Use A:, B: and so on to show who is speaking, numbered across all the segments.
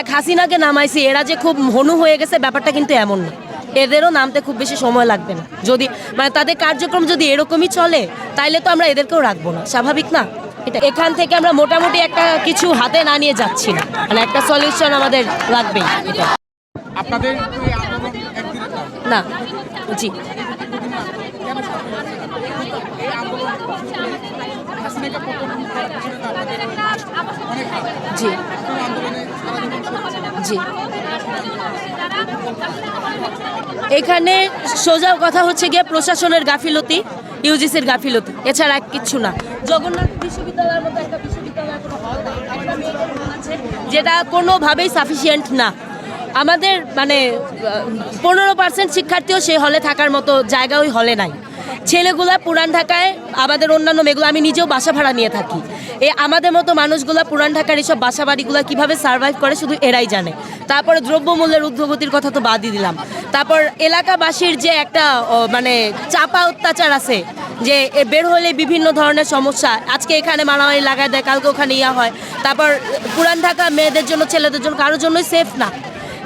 A: এক হাসিনাকে নামাইছি এরা যে খুব হনু হয়ে গেছে ব্যাপারটা কিন্তু এমন না। এদেরও নামতে খুব বেশি সময় লাগবে না। যদি মানে তাদের কার্যক্রম যদি এরকমই চলে তাইলে তো আমরা এদেরকেও রাখব না। স্বাভাবিক না? এটা এখান থেকে আমরা মোটামুটি একটা কিছু হাতে না নিয়ে যাচ্ছি না। মানে একটা সলিউশন আমাদের লাগবেই। এটা
B: আপনাদের
A: না? জি। জি। জি। এখানে সোজা কথা হচ্ছে গিয়ে প্রশাসনের গাফিলতি, ইউজিসির গাফিলতি, এছাড়া কিচ্ছু না। জগন্নাথ বিশ্ববিদ্যালয়ের মতো একটা আছে, যেটা কোনোভাবেই সাফিসিয়েন্ট না। আমাদের মানে পনেরো পার্সেন্ট শিক্ষার্থীও সেই হলে থাকার মতো জায়গা ওই হলে নাই। ছেলেগুলা পুরান ঢাকায়, আমাদের অন্যান্য মেয়েগুলো, আমি নিজেও বাসা ভাড়া নিয়ে থাকি। এ আমাদের মতো মানুষগুলা পুরান ঢাকার এইসব বাসা বাড়িগুলো কীভাবে সার্ভাইভ করে শুধু এরাই জানে। তারপরে দ্রব্যমূল্যের ঊর্ধ্বগতির কথা তো বাদই দিলাম। তারপর এলাকাবাসীর যে একটা মানে চাপা অত্যাচার আছে, যে বের হলে বিভিন্ন ধরনের সমস্যা, আজকে এখানে মারামারি লাগায় দেয়, কালকে ওখানে ইয়া হয়। তারপর পুরান ঢাকা মেয়েদের জন্য, ছেলেদের জন্য কারোর জন্যই সেফ না।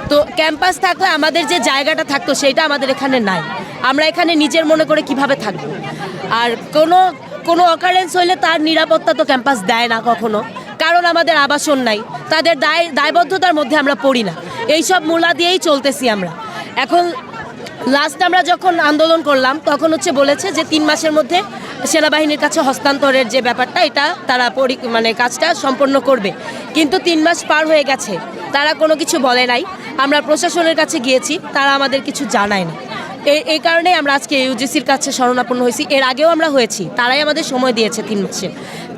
A: তো ক্যাম্পাস থাকলে আমাদের যে জায়গাটা থাকতো সেটা আমাদের এখানে নাই। আমরা এখানে নিজের মনে করে কীভাবে থাকব? আর কোনো কোনো অকারেন্স হইলে তার নিরাপত্তা তো ক্যাম্পাস দেয় না কখনো। কারণ আমাদের আবাসন নাই। তাদের দায়, দায়বদ্ধতার মধ্যে আমরা পড়ি না। এইসব মূলা দিয়েই চলতেছি আমরা। এখন লাস্ট আমরা যখন আন্দোলন করলাম, তখন হচ্ছে বলেছে যে তিন মাসের মধ্যে সেনাবাহিনীর কাছে হস্তান্তরের যে ব্যাপারটা, এটা তারা মানে কাজটা সম্পন্ন করবে। কিন্তু তিন মাস পার হয়ে গেছে। তারা কোনো কিছু বলে নাই। আমরা প্রশাসনের কাছে গিয়েছি, তারা আমাদের কিছু জানায় না। এই কারণেই আমরা আজকে ইউজিসির কাছে শরণাপন্ন হয়েছি। এর আগেও আমরা হয়েছি, তারাই আমাদের সময় দিয়েছে তিন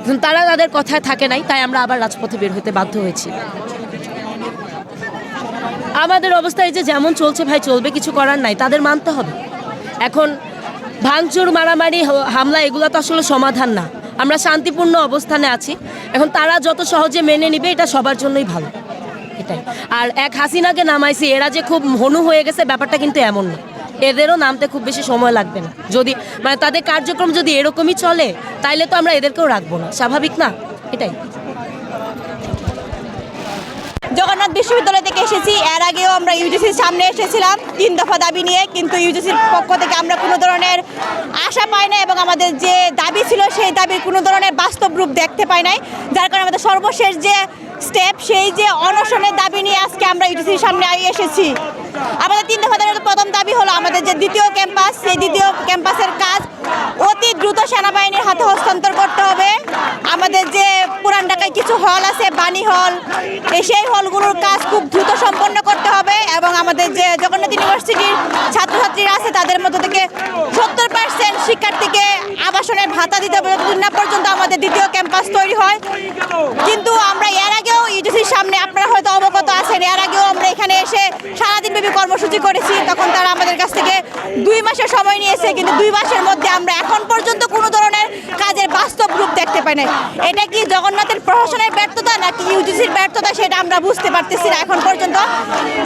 A: কিন্তু তারা তাদের কথায় থাকে নাই, তাই আমরা আবার রাজপথে বের হতে বাধ্য হয়েছি। আমাদের অবস্থা এই যে যেমন চলছে ভাই, চলবে কিছু করার নাই, তাদের মানতে হবে। এখন ভাঙচুর, মারামারি হামলা, এগুলো তো আসলে সমাধান না। আমরা শান্তিপূর্ণ অবস্থানে আছি। এখন তারা যত সহজে মেনে নিবে, এটা সবার জন্যই ভালো। এটাই। আর এক হাসিনাকে নামাইছি, এরা যে খুব হনু হয়ে গেছে, ব্যাপারটা কিন্তু এমন না। এদেরও নামতে খুব বেশি সময় লাগবে না। যদি মানে তাদের কার্যক্রম যদি এরকমই চলে, তাইলে তো আমরা এদেরকেও রাখব না। স্বাভাবিক না? এটাই।
C: জগন্নাথ বিশ্ববিদ্যালয় থেকে এসেছি। এর আগেও আমরা ইউজিসির সামনে এসেছিলাম। তিন দফা দাবি নিয়ে, কিন্তু ইউজিসির পক্ষ থেকে আমরা কোনো ধরনের আশা পাই না এবং আমাদের যে দাবি ছিল, সেই দাবির কোনো ধরনের বাস্তব রূপ দেখতে পাই নাই। যার কারণে আমাদের সর্বশেষ যে স্টেপ সেই যে অনশনের দাবি নিয়ে আজকে আমরা ইউজিসির সামনে এসেছি। আমাদের তিন দফা দাবির প্রথম দাবি হলো, আমাদের যে দ্বিতীয় ক্যাম্পাস সেই দ্বিতীয় ক্যাম্পাসের কাজ অতি দ্রুত সেনাবাহিনীর হাতে হস্তান্তর করতে হবে আমাদের যে পুরান ঢাকায় কিছু হল আছে, বাণী হল সেই হলগুলোর কাজ খুব দ্রুত সম্পন্ন করতে হবে এবং আমাদের যে জগন্নাথ ইউনিভার্সিটির ছাত্রছাত্রীরা আছে, তাদের মধ্য থেকে সত্তর পার্সেন্ট শিক্ষার্থীকে আবাসনের ভাতা দিতে হবে। যতদিন না পর্যন্ত আমাদের দ্বিতীয় ক্যাম্পাস তৈরি হয়। কিন্তু আমরা এর আগেও ইউজিসির সামনে আপনারা হয়তো অবগত আছেন, এর আগেও আমরা এখানে এসে সারাদিন ব্যাপী কর্মসূচি করেছি। তখন তারা আমাদের কাছ থেকে দুই মাসের সময় নিয়েছে, কিন্তু দুই মাসের মধ্যে আমরা এখন পর্যন্ত কোনো ধরনের কাজের বাস্তব রূপ দেখতে পাই না এটা কি জগন্নাথের প্রশাসনের ব্যর্থতা নাকি ইউজিসির ব্যর্থতা সেটা আমরা বুঝতে পারতেছি না এখন পর্যন্ত।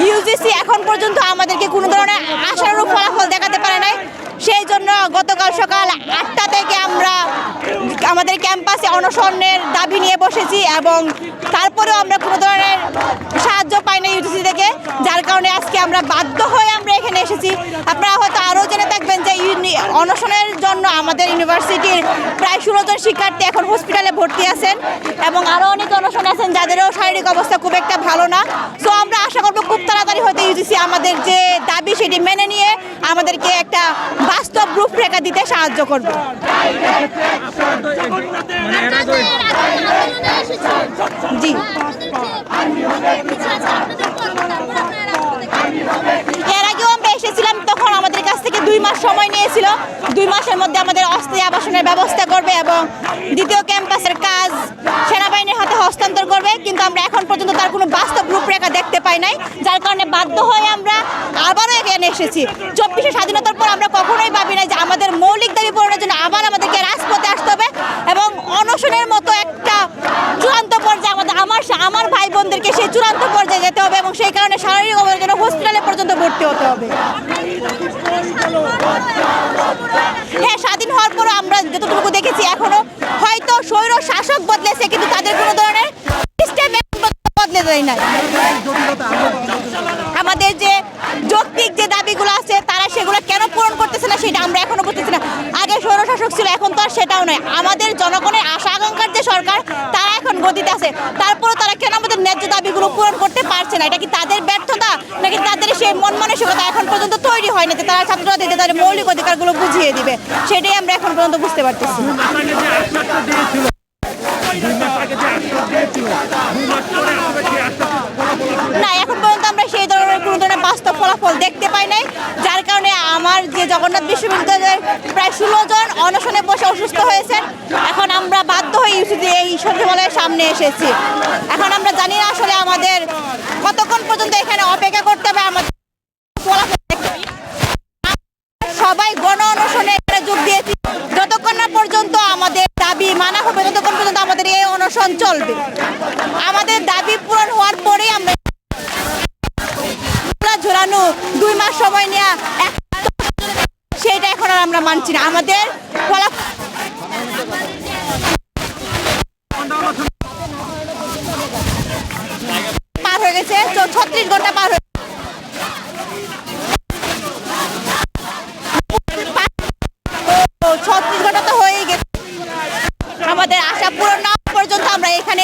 C: ইউজিসি এখন পর্যন্ত আমাদেরকে কোনো ধরনের আশানুরূপ ফলাফল দেখাতে পারে নাই। সেই জন্য গতকাল সকাল আটটা থেকে আমরা আমাদের ক্যাম্পাসে অনশনের দাবি নিয়ে বসেছি এবং তারপরেও আমরা কোনো ধরনের সাহায্য পাই না ইউটিসি থেকে, যার কারণে আজকে আমরা বাধ্য হয়ে আমরা এখানে এসেছি। আপনারা হয়তো আরও জেনে থাকবেন যে অনশনের জন্য আমাদের ইউনিভার্সিটির প্রায় ষোলো জন শিক্ষার্থী এখন হসপিটালে ভর্তি আছেন এবং আরও অনেক অনশন আছেন, যাদেরও শারীরিক অবস্থা খুব একটা ভালো না। সো আমরা আশা করব খুব তাড়াতাড়ি হয়তো ইউজিসি আমাদের যে দাবি সেটি মেনে নিয়ে আমাদেরকে একটা বাস্তব রূপরেখা দিতে সাহায্য করবে। জি এর আগেও আমরা এসেছিলাম, তখন আমাদের কাছ থেকে দুই মাস সময় নিয়েছিল। দুই মাসের মধ্যে আমাদের অস্থায়ী আবাসনের ব্যবস্থা করবে এবং দ্বিতীয় ক্যাম্পাসের কাজ সেনাবাহিনীর হাতে হস্তান্তর করবে, কিন্তু আমরা এখন পর্যন্ত তার কোনো বাস্তব রূপরেখা দেখতে পাই নাই, যার কারণে বাধ্য হয়ে আমরা আবারও এখানে এসেছি। চব্বিশে স্বাধীনতার পর আমরা কখনোই ভাবি না যে আমাদের মৌলিক দাবি পূরণের জন্য আবার আমাদেরকে রাজপথে আসতে হবে এবং অনশনের মতো আমার ভাই বোনদেরকে সেই চূড়ান্ত পর্যায়ে যেতে হবে এবং সেই কারণে শারীরিক অবস্থার জন্য হসপিটালে পর্যন্ত ভর্তি হতে হবে। হ্যাঁ স্বাধীন হওয়ার পরও আমরা যতটুকু দেখেছি, এখনও হয়তো স্বৈর শাসক বদলেছে, কিন্তু তাদের কোনো ধরনের বদলে দেয় নাই। আমাদের যে যৌক্তিক যে দাবিগুলো আছে, তারা সেগুলো কেন পূরণ করতেছে না, সেটা আমরা এখনও বুঝতেছি না। আগে স্বৈর শাসক ছিল, এখন তো আর সেটাও নয়। আমাদের জনগণের আশা আকাঙ্ক্ষার পারছে না। এটা কি তাদের ব্যর্থতা? নাকি তাদের সেই মন মানসিকতা এখন পর্যন্ত তৈরি হয়নি যে তারা ছাত্রছাত্রীদের তাদের মৌলিক অধিকারগুলো বুঝিয়ে দিবে? সেটাই আমরা এখন পর্যন্ত বুঝতে পারতেছি। না, এখন পর্যন্ত আমরা সেই ধরনের কোনো ধরনের বাস্তব ফলাফল দেখতে পাই নাই, যার কারণে আমার যে জগন্নাথ বিশ্ববিদ্যালয়ের প্রায় ষোলো জন অনশনে বসে অসুস্থ হয়েছেন। এখন আমরা বাধ্য হয়ে ইউসিডি এই সচিবালয়ের সামনে এসেছি। এখন আমরা জানি না আসলে আমাদের কতক্ষণ পর্যন্ত এখানে অপেক্ষা করতে হবে, আমাদের ফলাফল সবাই গণ অনশনে যোগ দিয়েছি। যতক্ষণ না পর্যন্ত আমাদের দাবি মানা হবে, ততক্ষণ পর্যন্ত আমাদের এই অনশন চলবে। মানছি না। আমাদের পার হয়ে গেছে। ছত্রিশ ঘণ্টা পার হয়ে ছত্রিশ ঘণ্টা তো হয়েই গেছে। আমাদের আশা পূরণ না পর্যন্ত আমরা এখানে